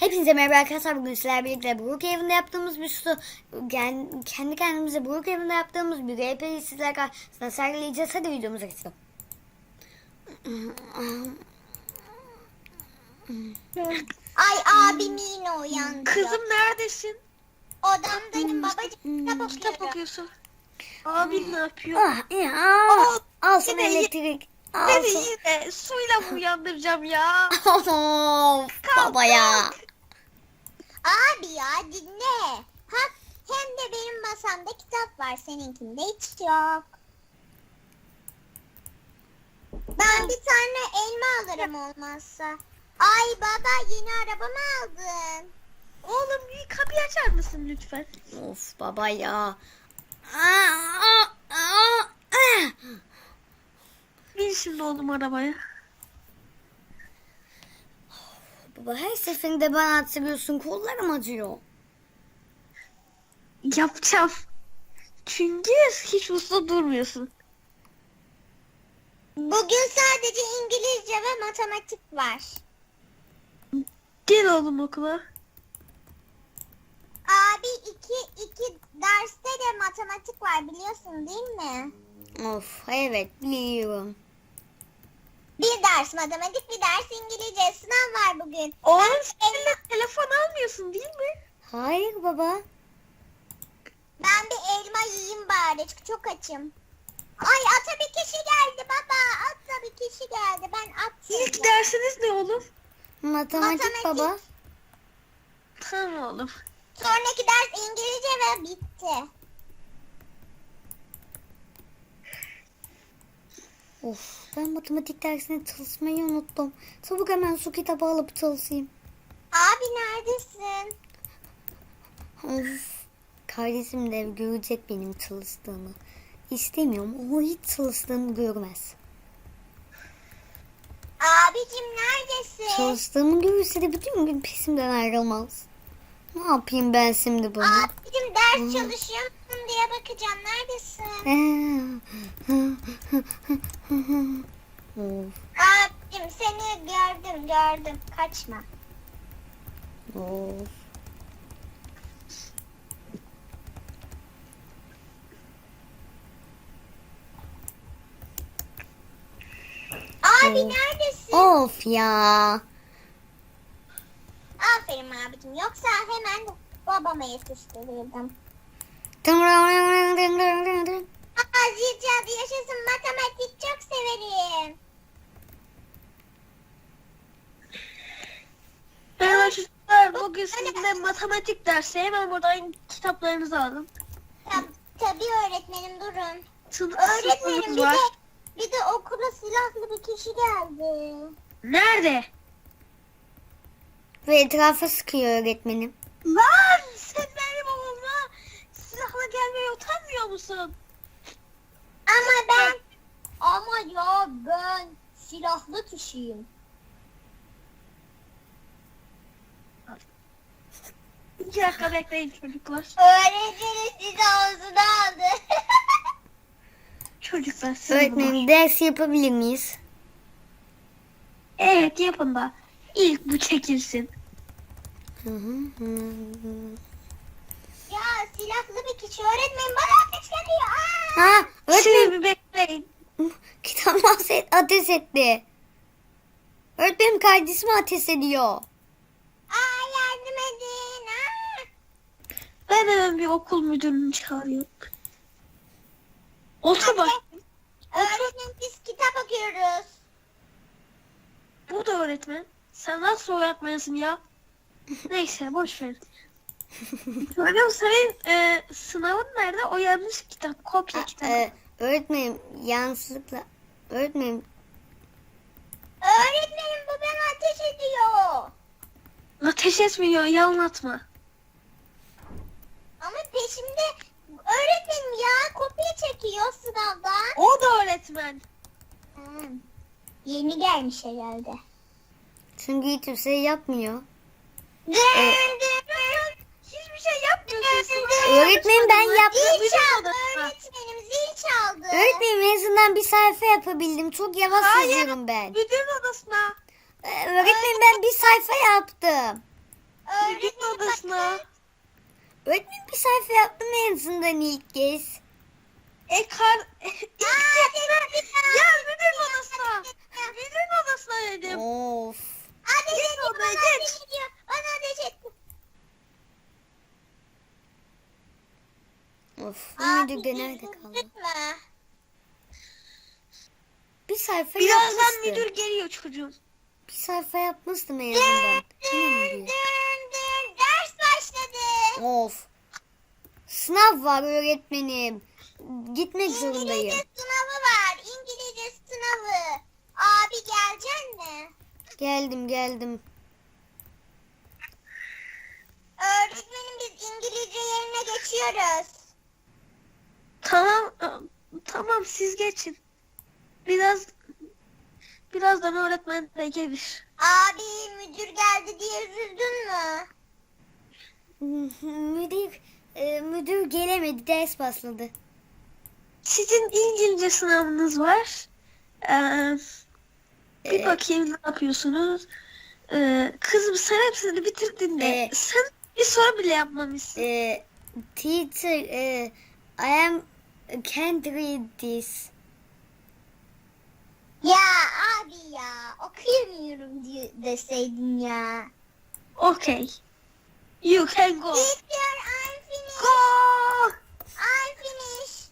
Hepinize merhaba arkadaşlar. Bugün sizlerle birlikte Brookhaven'da yaptığımız bir su, gen- kendi kendimize Brookhaven'da yaptığımız bir RP'yi sizler karşısında sergileyeceğiz. Hadi videomuza geçelim. Ay abim yine uyandı. Kızım neredesin? Odamdayım babacığım kitap Kitap okuyorum. okuyorsun. Abin ne yapıyor? Ah, ya, Aa, al sana elektrik. Al Beni sana. yine suyla mı uyandıracağım ya? Of, baba ya. Abi ya dinle. Bak hem de benim masamda kitap var seninkinde hiç yok. Ben bir tane elma alırım olmazsa. Ay baba yeni araba mı aldın? Oğlum bir kapıyı açar mısın lütfen? Of baba ya. Aa, aa, ah. Bin şimdi oğlum arabaya. Baba her seferinde bana attırıyorsun. Kollarım acıyor. Yapacağım. Çünkü hiç uslu durmuyorsun. Bugün sadece İngilizce ve matematik var. Gel oğlum okula. Abi iki, iki derste de matematik var biliyorsun değil mi? Of evet biliyorum. Bir ders matematik, bir ders İngilizce. Sınav var bugün. Oğlum sen de telefon almıyorsun değil mi? Hayır baba. Ben bir elma yiyeyim bari çünkü çok açım. Ay ata bir kişi geldi baba. Ata bir kişi geldi. Ben at. İlk dersiniz ne oğlum? Matematik, Matematik. baba. Tamam oğlum. Sonraki ders İngilizce ve bitti. Of ben matematik dersine çalışmayı unuttum. Çabuk hemen su kitabı alıp çalışayım. Abi neredesin? Of kardeşim de görecek benim çalıştığımı. İstemiyorum o hiç çalıştığımı görmez. Abicim neredesin? Çalıştığımı görürse de bütün gün peşimden ayrılmaz. Ne yapayım ben şimdi bunu? Abicim ders çalışıyor musun diye bakacağım. Neredesin? Of, Abicim seni gördüm gördüm. Kaçma. of. Abi neredesin? Of ya. Aferin abicim. Yoksa hemen babama yetiştirirdim. Aa Zilcad yaşasın matematik çok severim. Merhaba çocuklar. Bugün sizinle matematik dersi. Hemen buradan kitaplarınızı alın. Tab tabii öğretmenim durun. Sınıf, Öğretmenim sınıfınız bir var. de, bir de okula silahlı bir kişi geldi. Nerede? Ve etrafa sıkıyor öğretmenim. Lan sen benim oğlumla silahla gelmeye utanmıyor musun? Ama ben ama ya ben silahlı kişiyim. İki dakika bekleyin çocuklar. Öğretmenim sizi ağzına aldı. Çocuklar siz Öğretmenim ders yapabilir miyiz? Evet yapın da. İlk bu çekilsin. Hı hı hı hı. ya silahlı bir kişi öğretmenim bana ateş ediyor. Aa! Ha öğretmenim Şimdi bir bekleyin. kitap mahset ateş etti. Öğretmenim kardeşimi ateş ediyor. Aa yardım edin. Aa! Ben hemen bir okul müdürünü çağırıyorum. Otur bak. Öğretmenim biz kitap okuyoruz. Bu da öğretmen. Sen nasıl öğretmensin ya? Neyse boş ver. Hocam senin e, sınavın nerede? O yanlış kitap. Kopya kitabı. Ee, öğretmenim yanlışlıkla öğretmenim Öğretmenim bu bana ateş ediyor. Ateş etmiyor. Yalan atma. Ama peşimde öğretmenim ya kopya çekiyor sınavdan. O da öğretmen. Hmm. Yeni gelmiş herhalde. çünkü hiçbir şey yapmıyor. Hiçbir şey yapmıyorsun. Öğretmenim ben yaptım. Öğretmenim çaldı. Öğretmenim en azından bir sayfa yapabildim. Çok yavaş Hayır. yazıyorum ben. Müdür odasına. Ee, öğretmenim ben bir sayfa yaptım. odasına. Öğretmenim bir sayfa yaptım en azından ilk kez. E kar... Gel müdür odasına. Müdür odasına dedim. Of. Etti, odaya, bana ateş ediyor. Bana ateş etti. Of. Bu Abi, müdür de nerede kaldı? üzülme. Bir sayfa Birazdan yapmıştım. müdür geliyor çocuğum. Bir sayfa yapmıştım en azından. Dün, dün, dün. Ders başladı. Of. Sınav var öğretmenim. Gitmek zorundayım. İngilizce sınavı var. İngilizce sınavı. Abi gelecek mi? Geldim geldim. Öğretmenim biz İngilizce yerine geçiyoruz. Tamam, ı, tamam siz geçin. Biraz birazdan öğretmen de gelir. Abi müdür geldi diye üzüldün mü? Müdür e, müdür gelemedi ders başladı. Sizin İngilizce sınavınız var. Ee, bir Ee, bakayım ne yapıyorsunuz. Ee, kızım sen hepsini bitirdin de Ee, sen bir soru bile yapmamışsın. e, teacher e, I am can't read this. Ya abi ya okuyamıyorum diye deseydin ya. Okay. You can go. Teacher I'm finished. Go. I'm finished.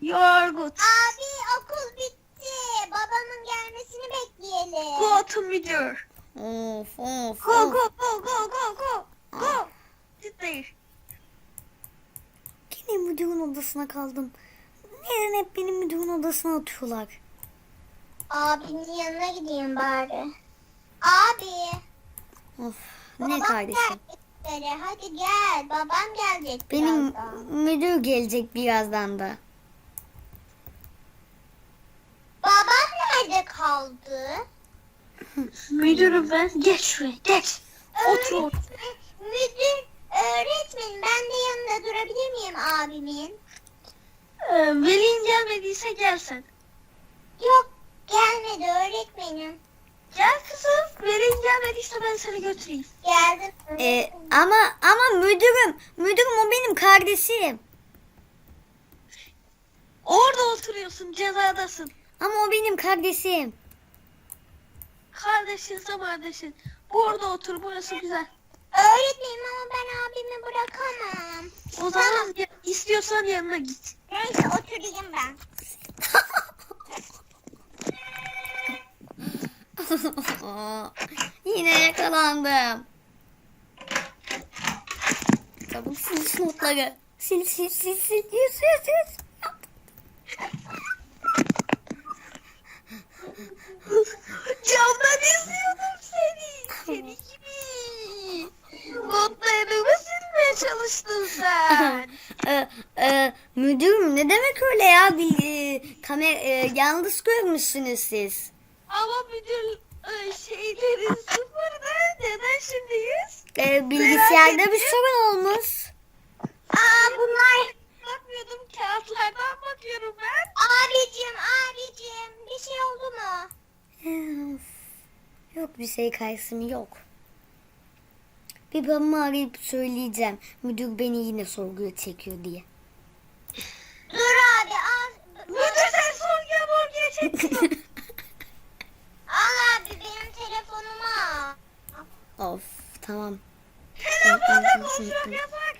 You are good. Abi okul bitti. Babamın gelmesini bekleyelim. Go to müdür. Of of Go go go go go go. Go. Sit there. Yine müdürün odasına kaldım. Neden hep benim müdürün odasına atıyorlar? Abinin yanına gideyim bari. Abi. Of babam ne kardeşim. gelecek üzere. Hadi gel. Babam gelecek Benim birazdan. müdür gelecek birazdan da. Babam nerede kaldı? Müdürüm ben. Geç şuraya geç. Otur otur. Öğretmen- Müdür, öğretmenim ben de yanında durabilir miyim abimin? Ee, velin gelmediyse gelsen. Yok gelmedi öğretmenim. Gel kızım. Velin gelmediyse ben seni götüreyim. Geldim. E, ama ama müdürüm, müdürüm o benim kardeşim. Orada oturuyorsun cezadasın. Ama o benim kardeşim. Kardeşinse kardeşin. Burada otur burası güzel. Öğretmenim ama ben abimi bırakamam. O zaman istiyorsan yanına git. Neyse oturayım ben. Yine yakalandım. Çabuk sil şu notları. Sil sil sil sil. Yüz yüz yüz. Camdan izliyordum seni. Seni gibi. Notlarımı silmeye çalıştın sen. e, e, müdürüm ne demek öyle ya? Bir, e, kamer, e, yanlış görmüşsünüz siz. Ama müdür e, şeylerin sıfırdı. Neden şimdi yüz? E, bilgisayarda bir sorun olmuş. Aa bunlar Bakmıyordum kağıtlardan bakıyorum ben. abicim abicim bir şey oldu mu? Of. Yok bir şey Kaysım yok. Bir babamı arayıp söyleyeceğim. Müdür beni yine sorguya çekiyor diye. Dur abi al. Müdür sen sorguya morguya çektin. Al abi benim telefonumu al. of tamam. Telefonda konuşuyorum yasak.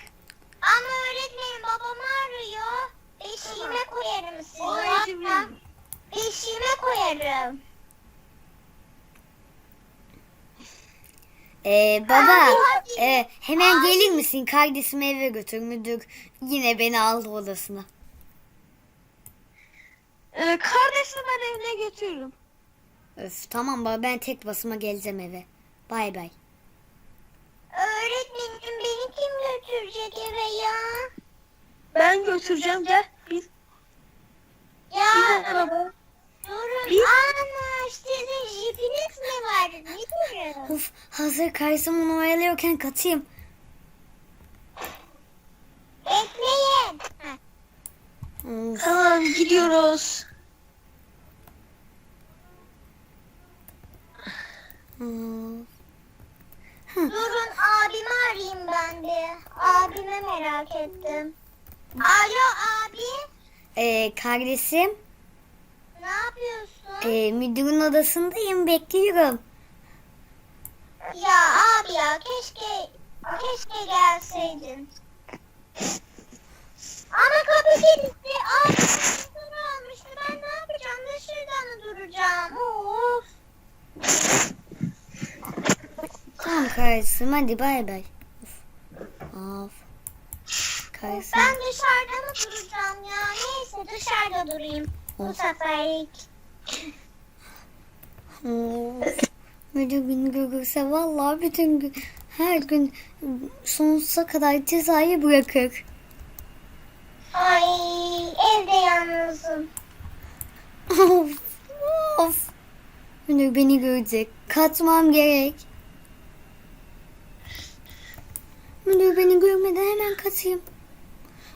Ama öğretmenim babamı arıyor. Beşiğime koyarım sizi. Ya. Beşiğime koyarım. Ee, baba Abi, e, hemen Abi. gelir misin? Kardeşimi eve götür müdür. Yine beni aldı odasına. Ee, kardeşini ben evine götürürüm. Öf tamam baba ben tek basıma geleceğim eve. Bay bay. Öğretmenim beni kim götürecek eve ya? Ben götüreceğim gel. Biz Ya bir araba. durun. Bir- Ana sizin jipiniz mi var? Ne durun? Of hazır Kaysım onu oyalıyorken kaçayım. Bekleyin. Of. Tamam gidiyoruz. of. Durun abimi arayayım ben de. Abime merak ettim. Alo abi. Ee, kardeşim Ne yapıyorsun? ee, müdürün odasındayım bekliyorum. Ya abi ya keşke keşke gelseydin. Ama kapı kilitli. Abi almıştı. Ben ne yapacağım? Dışarıda mı duracağım? Of. Tamam kardeşim hadi bay bay. Of. Of. Kardeşim. Ben dışarıda mı duracağım ya? Neyse dışarıda durayım. Bu seferlik. Müdür beni görürse vallahi bütün gün her gün sonsuza kadar cezayı bırakır. Ay evde yalnızım. Of. Of. Müdür beni görecek. Kaçmam gerek. Müdür beni görmeden hemen kaçayım.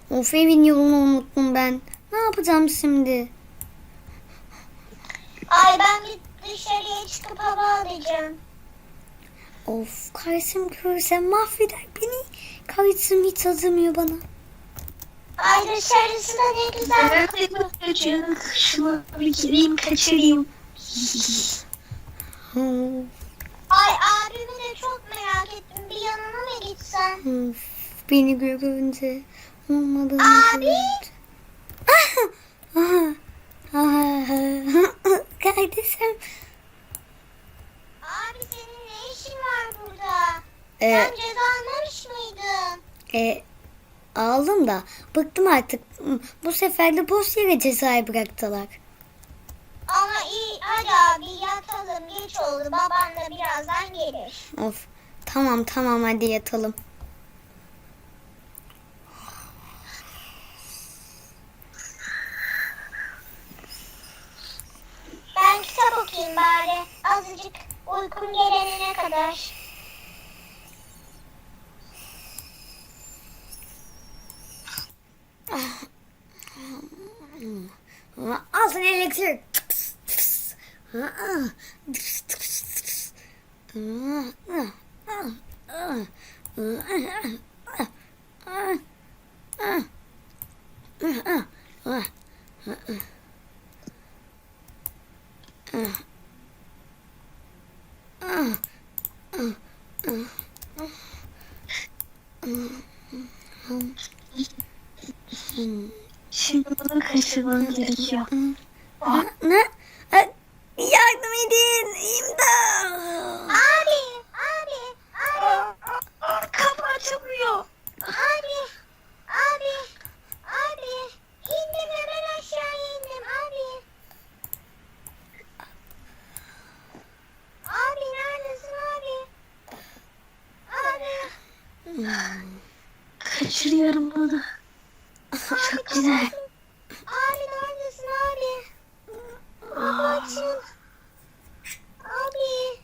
Of evin yolunu unuttum ben. Ne yapacağım şimdi? Ay ben bir dışarıya çıkıp hava alacağım. Of kardeşim görürse mahveder beni. Kardeşim hiç acımıyor bana. Ay dışarısı da ne güzel. Merak çocuk. Şunu bir gireyim kaçırayım. Ay abimi de çok merak ettim. Bir yanına mı gitsen? of, beni görünce olmadığını Abi! Kardeşim. Abi senin ne işin var burada? Ee, Sen ceza almamış mıydın? e, aldım da bıktım artık. Bu sefer de boş yere cezayı bıraktılar. Ama iyi hadi abi yatalım geç oldu. Baban da birazdan gelir. Of tamam tamam hadi yatalım. Ben kitap okuyayım bari. Azıcık uykum gelene kadar. Al sana elektrik. Şimdi bunu kaçırmam gerekiyor. Ne? Yardım edin. İmdat abi, abi, Kapı açılmıyor. abi, abi, abi. İndim hemen aşağı indim abi. Abi neredesin abi? Abi, Kaçırıyorum bunu. Çok güzel. abi neredesin abi? Abi açın. Abi.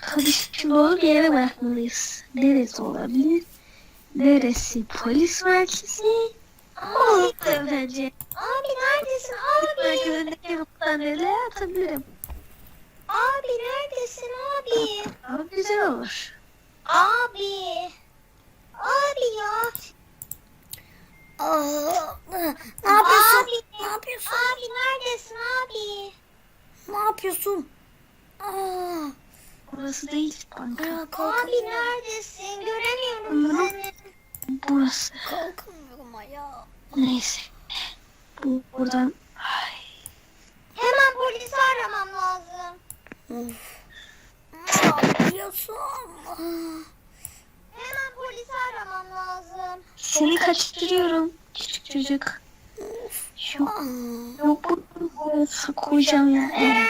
Hadi şimdi onu bir yere bırakmalıyız. Neresi olabilir? Neresi? Polis merkezi? Olur bence. Abi neredesin abi? Merkezindeki hapishanelere atabilirim. Abi neredesin abi? Ama güzel olur. Abi. Abi ya. Aa, ne yapıyorsun? Abi. Ne yapıyorsun? Abi neredesin abi? Ne yapıyorsun? Aa, Burası değil banka. aa, Abi kalkamıyorum. neredesin? Göremiyorum Hı. seni. Burası. Kalkamıyorum ayağa. Neyse. Bu buradan. Ay. Hemen polisi aramam lazım. Of. Aa. Hemen polisi aramam lazım. Seni kaçırıyorum. Küçük çocuk. Şu yok bu koyacağım ya. Evet.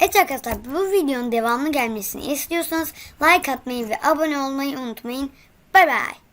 Evet arkadaşlar bu videonun devamlı gelmesini istiyorsanız like atmayı ve abone olmayı unutmayın. Bay bay.